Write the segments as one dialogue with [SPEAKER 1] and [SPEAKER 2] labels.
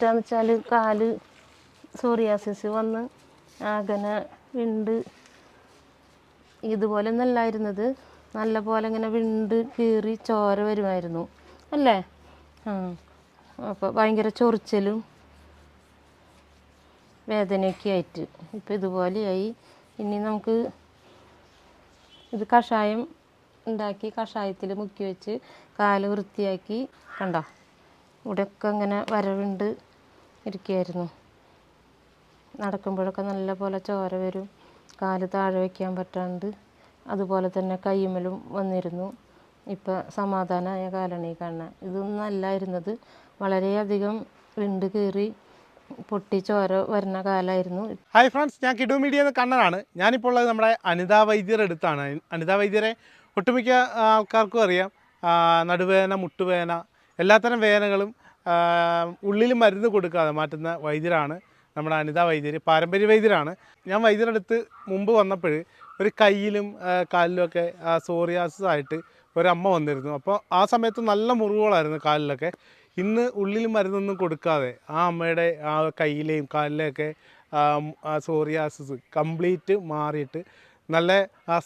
[SPEAKER 1] എന്താന്ന് വെച്ചാൽ കാൽ സോറിയാസിസ് വന്ന് ആകനെ വിണ്ട്. ഇതുപോലെ ഒന്നല്ലായിരുന്നത് നല്ല പോലെ ഇങ്ങനെ വിണ്ട് കീറി ചോര വരുമായിരുന്നു. അല്ലേ? ആ. അപ്പോൾ ഭയങ്കര ചൊറിച്ചലും വേദനയൊക്കെ ആയിട്ട് ഇപ്പം ഇതുപോലെയായി. ഇനി നമുക്ക് ഇത് കഷായം ഉണ്ടാക്കി കഷായത്തിൽ മുക്കി വെച്ച് കാൽ വൃത്തിയാക്കി കണ്ടോ? ഇവിടെയൊക്കെ ഇങ്ങനെ വരവുണ്ട്. ഇരിക്കുകയായിരുന്നു നടക്കുമ്പോഴൊക്കെ നല്ല പോലെ ചോര വരും. കാൽ താഴെ വയ്ക്കാൻ പറ്റാണ്ട് അതുപോലെ തന്നെ കയ്യുമ്മലും വന്നിരുന്നു. ഇപ്പം സമാധാനമായ കാലാണ് ഈ കാണുന്നത് ഇതൊന്നും അല്ലായിരുന്നത് വളരെയധികം വിണ്ട് കീറി പൊട്ടി ചോര വരുന്ന കാലമായിരുന്നു
[SPEAKER 2] ഹായ് ഫ്രണ്ട്സ് ഞാൻ കിഡു മീഡിയ എന്ന കണ്ണനാണ്. ഞാനിപ്പോൾ ഉള്ളത് നമ്മുടെ അനിതാ വൈദ്യർ അടുത്താണ്. അനിതാ വൈദ്യരെ ഒട്ടുമിക്ക ആൾക്കാർക്കും അറിയാം. നടുവേദന മുട്ടുവേദന എല്ലാത്തരം വേദനകളും ഉള്ളിൽ മരുന്ന് കൊടുക്കാതെ മാറ്റുന്ന വൈദ്യരാണ് നമ്മുടെ അനിതാ വൈദ്യർ പാരമ്പര്യ വൈദ്യരാണ്. ഞാൻ വൈദ്യരടുത്ത് മുമ്പ് വന്നപ്പോൾ ഒരു കയ്യിലും കാലിലുമൊക്കെ സോറിയാസിസ് ആയിട്ട് ഒരമ്മ വന്നിരുന്നു. അപ്പോൾ ആ സമയത്ത് നല്ല മുറിവുകളായിരുന്നു കാലിലൊക്കെ. ഇന്ന് ഉള്ളിൽ മരുന്നൊന്നും കൊടുക്കാതെ ആ അമ്മയുടെ ആ കയ്യിലെയും കാലിലെയൊക്കെ സോറിയാസിസ് കംപ്ലീറ്റ് മാറിയിട്ട് നല്ല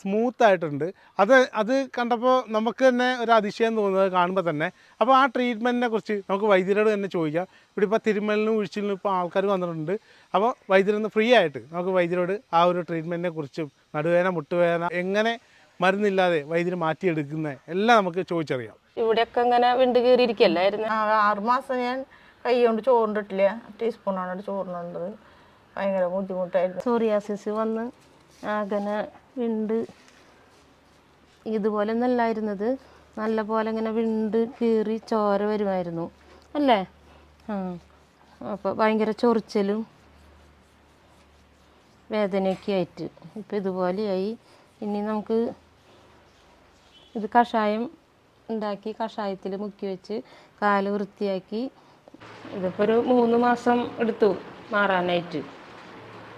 [SPEAKER 2] സ്മൂത്ത് ആയിട്ടുണ്ട് അത് അത് കണ്ടപ്പോൾ നമുക്ക് തന്നെ ഒരു അതിശയം തോന്നുന്നത് കാണുമ്പോൾ തന്നെ. അപ്പോൾ ആ ട്രീറ്റ്മെന്റിനെ കുറിച്ച് നമുക്ക് വൈദ്യരോട് തന്നെ ചോദിക്കാം. ഇവിടെ ഇപ്പോൾ തിരുമലിനും ഉഴിച്ചിലിനും ഇപ്പോൾ ആൾക്കാർ വന്നിട്ടുണ്ട്. അപ്പോൾ വൈദ്യരൊന്ന് ഫ്രീ ആയിട്ട് നമുക്ക് വൈദ്യരോട് ആ ഒരു ട്രീറ്റ്മെന്റിനെ കുറിച്ചും നടുവേദന മുട്ടുവേദന എങ്ങനെ മരുന്നില്ലാതെ വൈദ്യര് മാറ്റിയെടുക്കുന്നത് എല്ലാം നമുക്ക് ചോദിച്ചറിയാം.
[SPEAKER 1] ഇവിടെയൊക്കെ ഇങ്ങനെ വിണ്ട്
[SPEAKER 3] കയറിയിരിക്കുകയല്ലായിരുന്നു ആറുമാസം ഞാൻ കൈ കൊണ്ട് ചോറിട്ടില്ല. ടീസ്പൂണാണ് ചോറിനുണ്ടത് ഭയങ്കര ബുദ്ധിമുട്ടായിരുന്നു.
[SPEAKER 1] സോറിയാസിസ് വന്ന് ആകനെ വിണ്ട്. ഇതുപോലെ ഒന്നല്ലായിരുന്നത്. നല്ല പോലെ ഇങ്ങനെ വിണ്ട് കീറി ചോര വരുമായിരുന്നു. അല്ലേ? ആ. അപ്പോൾ ഭയങ്കര ചൊറിച്ചലും വേദനയൊക്കെ ആയിട്ട് ഇപ്പോൾ ഇതുപോലെയായി. ഇനി നമുക്ക് ഇത് കഷായം ഉണ്ടാക്കി കഷായത്തിൽ മുക്കി വെച്ച് കാൽ വൃത്തിയാക്കി. ഇതിപ്പോൾ ഒരു മൂന്ന് മാസം എടുത്തു മാറാനായിട്ട്.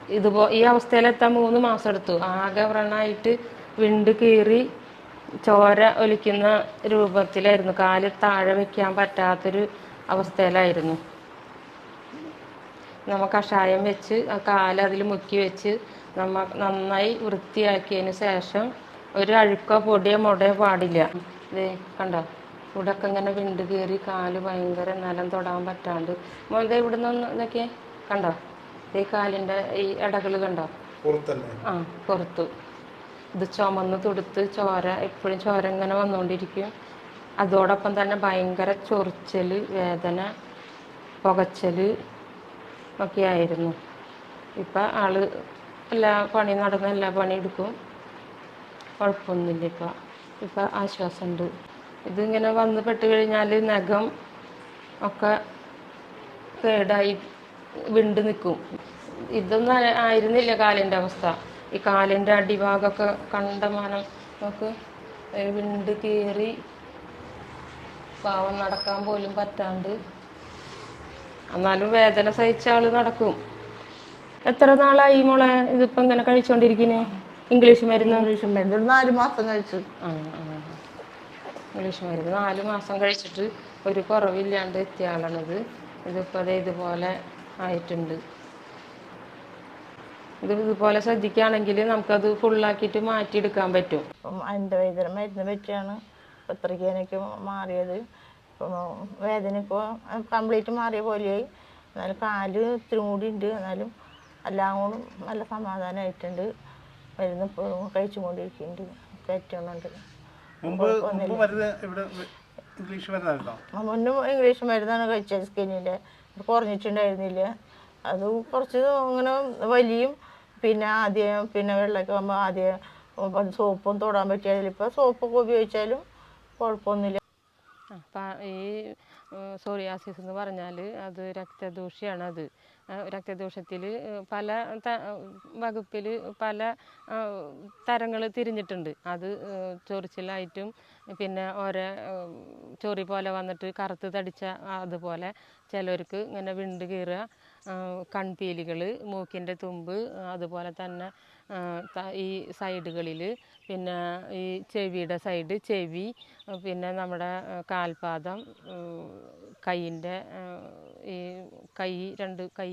[SPEAKER 1] ഇതുപോ ഈ അവസ്ഥയിലെത്താൻ മൂന്ന് മാസം എടുത്തു. ആകെ വ്രണമായിട്ട് വിണ്ട് കീറി ചോര ഒലിക്കുന്ന രൂപത്തിലായിരുന്നു. കാൽ താഴെ വെക്കാൻ പറ്റാത്തൊരു അവസ്ഥയിലായിരുന്നു. നമ്മ കഷായം വെച്ച് ആ കാൽ അതിൽ മുക്കി വെച്ച് നമ്മ നന്നായി വൃത്തിയാക്കിയതിന് ശേഷം ഒരു അഴുക്കോ പൊടിയോ മുടയോ പാടില്ല. ഇതേ കണ്ടോ? ഇവിടെയൊക്കെ ഇങ്ങനെ വിണ്ട് കയറി കാൽ ഭയങ്കര നിലം തൊടാൻ പറ്റാണ്ട്. മോനെ ഇവിടെ നിന്ന് ഇതൊക്കെ കണ്ടോ? ഈ കാലിന്റെ ഈ ഇടകൾ കണ്ടോ? ആ പുറത്തു. ഇത് ചുമന്ന് തുടുത്ത് ചോര എപ്പോഴും ചോര ഇങ്ങനെ വന്നുകൊണ്ടിരിക്കും. അതോടൊപ്പം തന്നെ ഭയങ്കര ചൊറിച്ചൽ വേദന പുകച്ചൽ ഒക്കെ ആയിരുന്നു. ഇപ്പം ആൾ എല്ലാ പണി നടന്ന എല്ലാ പണി എടുക്കും. കുഴപ്പമൊന്നുമില്ല ഇപ്പം. ഇപ്പം ആശ്വാസമുണ്ട്. ഇതിങ്ങനെ വന്ന് പെട്ട് കഴിഞ്ഞാൽ നഖം ഒക്കെ കേടായി വിണ്ട് നിൽക്കും. ഇതൊന്നും ആയിരുന്നില്ല കാലിന്റെ അവസ്ഥ. ഈ കാലിന്റെ അടിഭാഗമൊക്കെ കണ്ടമാനം നമുക്ക് വിണ്ട് കീറി പാവം നടക്കാൻ പോലും പറ്റാണ്ട് എന്നാലും വേദന സഹിച്ച ആൾ നടക്കും. എത്ര നാളായി മോളെ ഇതിപ്പോ ഇങ്ങനെ കഴിച്ചോണ്ടിരിക്കുന്നേ ഇംഗ്ലീഷ് മരുന്ന്?
[SPEAKER 3] ഇംഗ്ലീഷ് മരുന്ന്. നാല് മാസം കഴിച്ചു.
[SPEAKER 1] ഇംഗ്ലീഷ് മരുന്ന് നാല് മാസം കഴിച്ചിട്ട് ഒരു കുറവില്ലാണ്ട് എത്തിയ ആളാണിത്. ഇതിപ്പോൾ ഇതുപോലെ ആയിട്ടുണ്ട്. ഇത് ഇതുപോലെ ശ്രദ്ധിക്കുകയാണെങ്കിൽ നമുക്കത് ഫുള്ളാക്കിയിട്ട് മാറ്റിയെടുക്കാൻ പറ്റും.
[SPEAKER 3] അപ്പം അതിന്റെ വേദന മരുന്ന് വെച്ചാണ് പത്രികേനൊക്കെ മാറിയത്. ഇപ്പം വേദന ഇപ്പോൾ കംപ്ലീറ്റ് മാറിയ പോലെയായി. എന്നാലും കാൽ ഇത്തിരി കൂടി ഉണ്ട്. എന്നാലും എല്ലാം കൊണ്ടും നല്ല സമാധാനമായിട്ടുണ്ട്. മരുന്ന് ഇപ്പോൾ
[SPEAKER 2] കഴിച്ചു കൊണ്ടിരിക്കുന്നുണ്ട് പറ്റുന്നുണ്ട്
[SPEAKER 3] മുന്നും ഇംഗ്ലീഷ് മരുന്നാണ് കഴിച്ചത് സ്കിന്നിന്റെ. കുറഞ്ഞിട്ടുണ്ടായിരുന്നില്ല. അത് കുറച്ച് അങ്ങനെ വലിയും. പിന്നെ ആദ്യം പിന്നെ വെള്ളമൊക്കെ ആകുമ്പോൾ ആദ്യം സോപ്പും തൊടാൻ പറ്റിയാലും ഇപ്പോൾ സോപ്പൊക്കെ ഉപയോഗിച്ചാലും കുഴപ്പമൊന്നുമില്ല.
[SPEAKER 1] അപ്പം ഈ സോറിയാസിസ് എന്ന് പറഞ്ഞാൽ അത് രക്തദൂഷ്യമാണ് അത്. രക്തദോഷത്തിൽ പല വകുപ്പിൽ പല തരങ്ങൾ തിരിഞ്ഞിട്ടുണ്ട്. അത് ചൊറിച്ചിലായിട്ടും പിന്നെ ഓരോ ചൊറി പോലെ വന്നിട്ട് കറുത്ത് തടിച്ച അതുപോലെ ചിലർക്ക് ഇങ്ങനെ വിണ്ട് കീറുക കൺപീലികൾ മൂക്കിന്റെ തുമ്പ് അതുപോലെ തന്നെ ഈ സൈഡുകളിൽ പിന്നെ ഈ ചെവിയുടെ സൈഡ് ചെവി പിന്നെ നമ്മുടെ കാൽപാദം കൈയിന്റെ ഈ കൈ രണ്ട് കൈ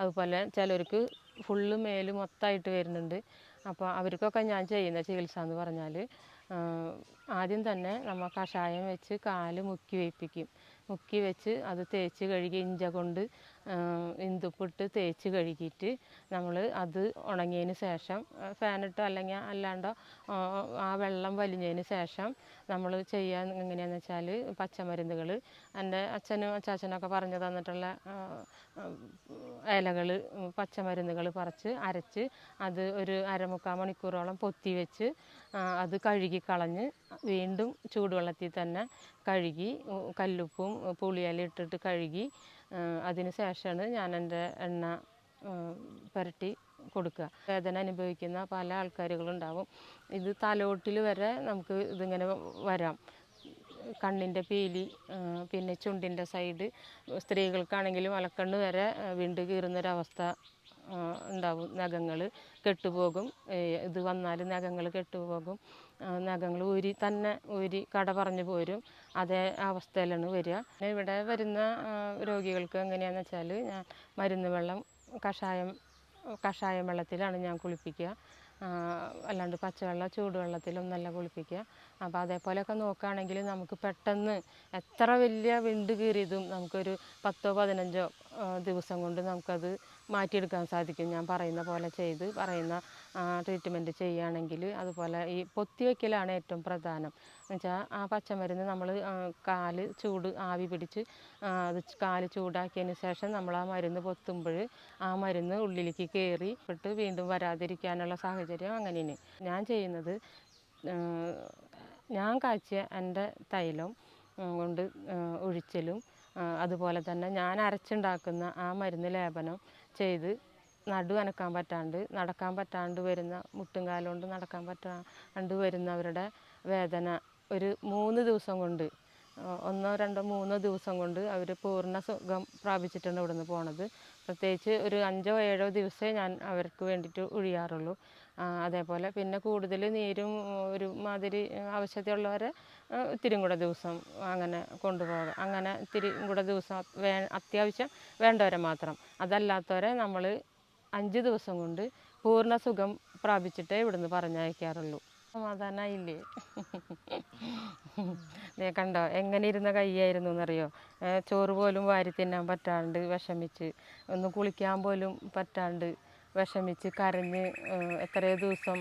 [SPEAKER 1] അതുപോലെ ചിലർക്ക് ഫുള്ള് മേൽ മൊത്തമായിട്ട് വരുന്നുണ്ട്. അപ്പോൾ അവർക്കൊക്കെ ഞാൻ ചെയ്യുന്ന ചികിത്സ എന്ന് പറഞ്ഞാൽ ആദ്യം തന്നെ നമ്മൾ കഷായം വെച്ച് കാൽ മുക്കി വെപ്പിക്കും. മുക്കി വെച്ച് അത് തേച്ച് കഴുകി ഇഞ്ച കൊണ്ട് ഇന്ദുപ്പിട്ട് തേച്ച് കഴുകിയിട്ട് നമ്മൾ അത് ഉണങ്ങിയതിന് ശേഷം ഫാനിട്ടോ അല്ലെങ്കിൽ അല്ലാണ്ടോ ആ, ആ വെള്ളം വലിഞ്ഞതിന് ശേഷം നമ്മൾ ചെയ്യാൻ എങ്ങനെയാണെന്ന് വെച്ചാൽ പച്ചമരുന്നുകൾ എന്റെ അച്ഛനും അച്ചാച്ചനൊക്കെ പറഞ്ഞു തന്നിട്ടുള്ള ഇലകൾ പച്ചമരുന്നുകൾ പറിച്ച് അരച്ച് അത് ഒരു അരമുക്കാൽ മണിക്കൂറോളം പൊത്തി വെച്ച് അത് കഴുകി കളഞ്ഞ് വീണ്ടും ചൂടുവെള്ളത്തിൽ തന്നെ കഴുകി കല്ലുപ്പും പുളിയില ഇട്ടിട്ട് കഴുകി അതിന് ശേഷമാണ് ഞാൻ എന്റെ എണ്ണ പുരട്ടി കൊടുക്കുക. വേദന അനുഭവിക്കുന്ന പല ആൾക്കാരുകളുണ്ടാവും. ഇത് തലോട്ടിൽ വരെ നമുക്ക് ഇതിങ്ങനെ വരാം. കണ്ണിന്റെ പീലി പിന്നെ ചുണ്ടിന്റെ സൈഡ് സ്ത്രീകൾക്കാണെങ്കിലും അലക്കണ്ണ് വരെ വീണ്ടും കീറുന്നൊരവസ്ഥ ഉണ്ടാവും. നഖങ്ങൾ കെട്ടുപോകും. ഇത് വന്നാൽ നഖങ്ങൾ കെട്ടുപോകും. നഖങ്ങൾ ഊരി തന്നെ ഊരി കട പറഞ്ഞു പോരും. അതേ അവസ്ഥയിലാണ് വരിക. ഇവിടെ വരുന്ന രോഗികൾക്ക് എങ്ങനെയാണെന്ന് വെച്ചാൽ ഞാൻ മരുന്ന് വെള്ളം കഷായം കഷായം വെള്ളത്തിലാണ് ഞാൻ കുളിപ്പിക്കുക. അല്ലാണ്ട് പച്ചവെള്ളം ചൂടുവെള്ളത്തിലൊന്നല്ല കുളിപ്പിക്കുക. അപ്പോൾ അതേപോലെയൊക്കെ നോക്കുകയാണെങ്കിൽ നമുക്ക് പെട്ടെന്ന് എത്ര വലിയ വിണ്ട് കീറിയതും നമുക്കൊരു പത്തോ പതിനഞ്ചോ ദിവസം കൊണ്ട് നമുക്കത് മാറ്റിയെടുക്കാൻ സാധിക്കും. ഞാൻ പറയുന്ന പോലെ ചെയ്ത് പറയുന്ന ട്രീറ്റ്മെന്റ് ചെയ്യുകയാണെങ്കിൽ അതുപോലെ ഈ പൊത്തി വയ്ക്കലാണ് ഏറ്റവും പ്രധാനം. എന്നുവെച്ചാൽ ആ പച്ചമരുന്ന് നമ്മൾ കാൽ ചൂട് ആവി പിടിച്ച് അത് കാൽ ചൂടാക്കിയതിന് ശേഷം നമ്മൾ ആ മരുന്ന് പൊത്തുമ്പോൾ ആ മരുന്ന് ഉള്ളിലേക്ക് കയറി പെട്ട് വീണ്ടും വരാതിരിക്കാനുള്ള സാഹചര്യം അങ്ങനെയാണ്. ഞാൻ ചെയ്യുന്നത് ഞാൻ കാച്ചിയ എന്റെ തൈലം കൊണ്ട് ഒഴിച്ചലും അതുപോലെ തന്നെ ഞാൻ അരച്ചുണ്ടാക്കുന്ന ആ മരുന്ന് ലേപനം ചെയ്ത് നടു അനക്കാൻ പറ്റാണ്ട് നടക്കാൻ പറ്റാണ്ട് വരുന്ന മുട്ടും കാലും കൊണ്ട് നടക്കാൻ പറ്റാണ്ട് വരുന്നവരുടെ വേദന ഒരു മൂന്ന് ദിവസം കൊണ്ട് ഒന്നോ രണ്ടോ മൂന്നോ ദിവസം കൊണ്ട് അവർ പൂർണ സുഖം പ്രാപിച്ചിട്ടാണ് ഇവിടുന്ന് പോണത്. പ്രത്യേകിച്ച് ഒരു അഞ്ചോ ഏഴോ ദിവസമേ ഞാൻ അവർക്ക് വേണ്ടിയിട്ട് ഒഴിയാറുള്ളൂ. അതേപോലെ പിന്നെ കൂടുതൽ നീരും ഒരു മാതിരി ആവശ്യത്തിലുള്ളവരെ ഇത്തിരിയും കൂടെ ദിവസം അങ്ങനെ കൊണ്ടുപോകാം അങ്ങനെ ഇത്തിരി കൂടെ ദിവസം വേ അത്യാവശ്യം വേണ്ടവരെ മാത്രം. അതല്ലാത്തവരെ നമ്മൾ അഞ്ച് ദിവസം കൊണ്ട് പൂർണ സുഖം പ്രാപിച്ചിട്ടേ ഇവിടുന്ന് പറഞ്ഞയക്കാറുള്ളൂ. സമാധാനമായില്ലേ ദേ കണ്ടോ എങ്ങനെ ഇരുന്ന കൈയായിരുന്നു എന്നറിയോ ചോറ് പോലും വാരി തിന്നാൻ പറ്റാണ്ട് വിഷമിച്ച് ഒന്ന് കുളിക്കാൻ പോലും പറ്റാണ്ട് വിഷമിച്ച് കരഞ്ഞ് എത്രയോ ദിവസം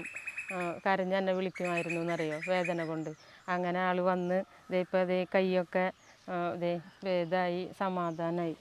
[SPEAKER 1] കരഞ്ഞ് എന്നെ വിളിക്കുമായിരുന്നു എന്നറിയോ വേദന കൊണ്ട്. അങ്ങനെ ആൾ വന്ന് ദേ ഇപ്പോൾ ദേ കൈയൊക്കെ ദേ ഭേദമായി സമാധാനമായി